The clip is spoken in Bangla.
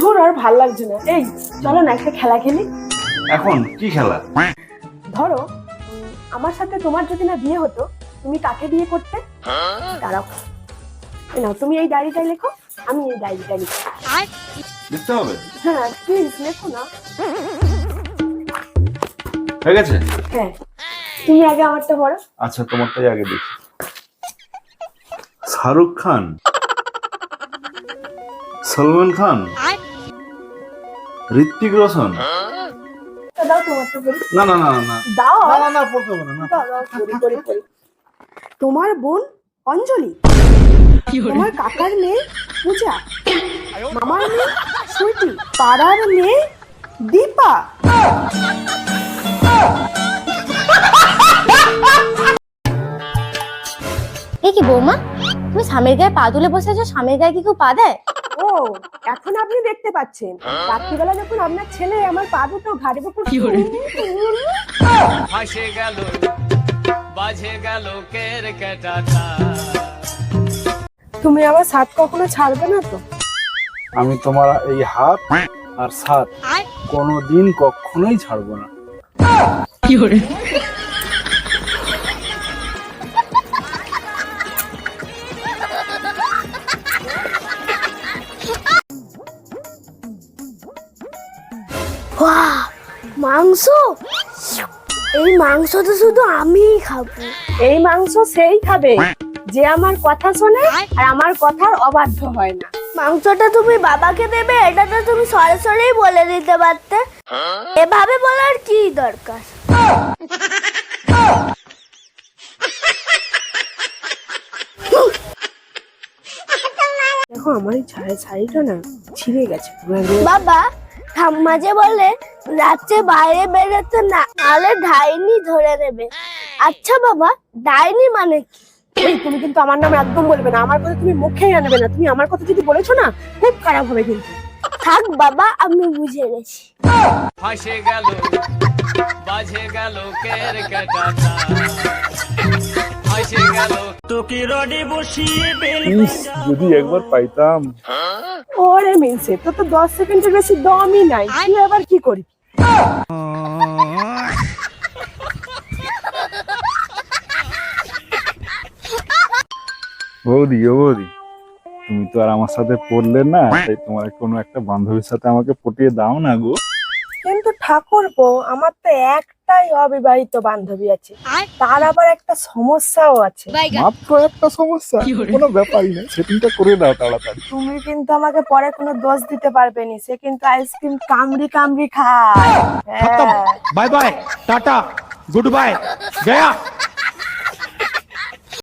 ধুর আর ভালো লাগছে না। এই চলো না একটা খেলা খেলি। এখন কি খেলা? ধরো আমার সাথে তোমার যদি না বিয়ে হতো তুমি কাকে বিয়ে করতে? দাঁড়াও। নাও তুমি এই ডায়েরিটা লেখো আমি এই ডায়েরিটা লিখি। লিখতে হবে? হ্যাঁ প্লিজ লেখো না। হয়ে গেছে? হ্যাঁ। তুমি আগে আমারটা পড়ো। আচ্ছা তোমারটাই আগে দেখি। শাহরুখ খান? সলমান খান? ঋত্বিক রোশন? না না না না। দাও। না না পড়তে হবে না। তোমার বোন অঞ্জলি। তোমার কাকার মেয়ে পূজা। মামার মেয়ে সুইটি পাড়ার মেয়ে দীপা। এ কি বৌমা? তুমি স্বামীর গায়ে পা তুলে বসে আছো স্বামীর গায়ে কি কেউ পা দেয়? ও এখন আপনি দেখতে পাচ্ছেন। রাত্রিবেলা যখন আপনার ছেলে আমার পা দুটো ঘাড়ের উপর ফাঁসে গেল বাজে গেল কের কেটাটা তুমি আমার সাথ কখনো ছাড়বে না তো? আমি তোমার এই হাত আর সাত কোনোদিন কখনোই ছাড়বো না। বাহ মাংস? এই মাংস তো শুধু আমিই খাব। এই মাংস সেই খাবে যে আমার কথা শোনে আর আমার কথার অবাধ্য হয় না। মাংসটা তুমি বাবাকে দেবে এটা তো তুমি সরাসরি বলে দিতে পারতে। এভাবে বলার কি দরকার? দেখো, আমার এই শাড়িটা না ছিঁড়ে গেছে। বাবা ঠাম্মা যে বলে রাত্রে বাইরে বেরোতে না নাহলে ডাইনি ধরে নেবে। আচ্ছা বাবা ডাইনি মানে কি? তুমি কিন্তু আমার নাম একদম বলবে না। আমার কথা তুমি মুখেই আনবে না। তুমি আমার কথা যদি বলেছ না খুব খারাপ হবে কিন্তু। থাক বাবা আমি বুঝে গেছি। ফাঁসে গেল বাজে গেল কের কেটাটা ইস যদি একবার পাইতাম। ওরে মিনসে তো তো দশ সেকেন্ডের বেশি দমই নাই। তুই আবার কি করবি বৌদি ও বৌদি তুমি তো আর আমার সাথে পড়লে না তাই তোমার কোনো একটা বান্ধবীর সাথে আমাকে পটিয়ে দাও না গো। কিন্তু ঠাকুর আমার তো একটাই অবিবাহিত বান্ধবী আছে। তার আবার একটা সমস্যাও আছে। মাত্র একটা সমস্যা কোনো ব্যাপারই না সেটিংটা করে দাও তাড়াতাড়ি। তুমি কিন্তু আমাকে পরে কোনো দোষ দিতে পারবে না সে কিন্তু আইসক্রিম কামড়ি কামড়ি খায়। হ্যাঁ। Bye bye tata good bye Gaya